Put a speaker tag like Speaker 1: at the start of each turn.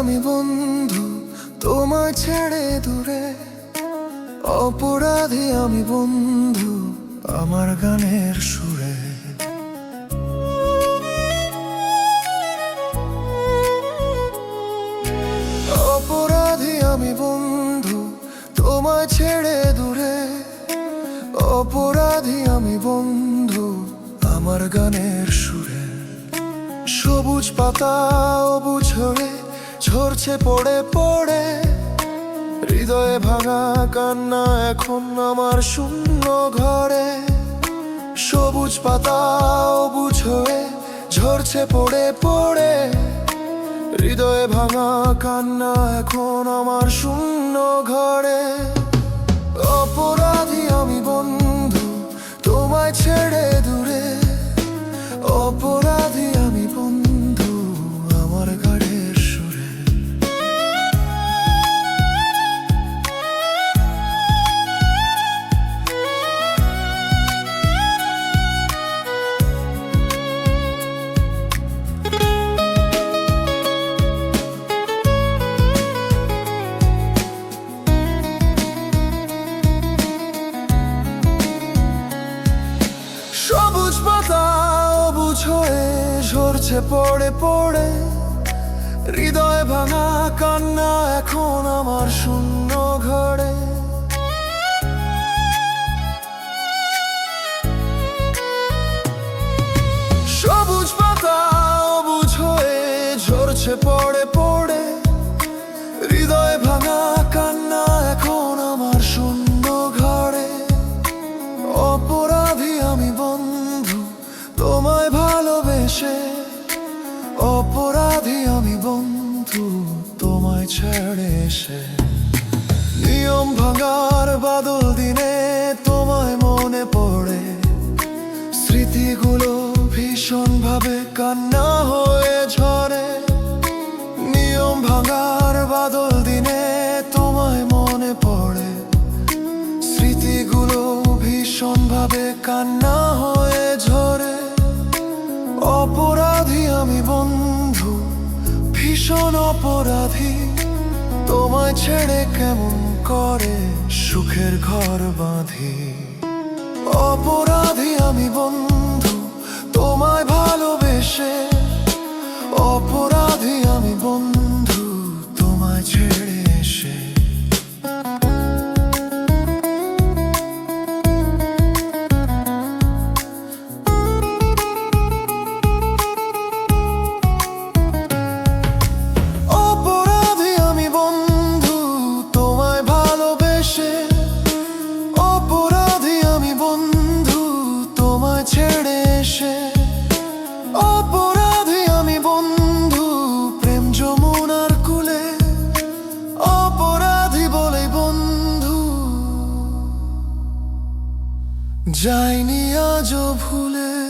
Speaker 1: আমি বন্ধু, তোমায় ছেড়ে দূরে। অপরাধী আমি বন্ধু, আমার গানের সুরে। অপরাধী আমি বন্ধু, তোমায় ছেড়ে দূরে। অপরাধী আমি বন্ধু, আমার গানের সুরে। সবুজ পাতা অবুঝ হয়ে ঝরছে, পড়ে পড়ে। হৃদয়ে ভাঙা কান্না এখন আমার শূন্য ঘরে। সবুজ পাতাও বুঝোয়ে ঝরছে, পড়ে পড়ে। হৃদয়ে ভাঙা কান্না এখন আমার শূন্য ঘরে। ঝরছে পড়ে পড়ে হৃদয় ভাঙা কান্না এখন আমার শূন্য। নিয়ম ভাঙার বাদল দিনে তোমায় মনে পড়ে। স্মৃতিগুলো ভীষণ ভাবে কান্না হয়ে ঝরে। নিয়ম ভাঙার বাদল দিনে তোমায় মনে পড়ে। স্মৃতিগুলো ভীষণ ভাবে কান্না হয়ে ঝরে। অপরাধী আমি বন্ধু, ভীষণ অপরাধী। তোমায় ছেড়ে কেমন করে সুখের ঘর বাঁধি। অপরাধী আমি বন্ধু তোমায় ভালোবেসে যাইনি আজও ভুলে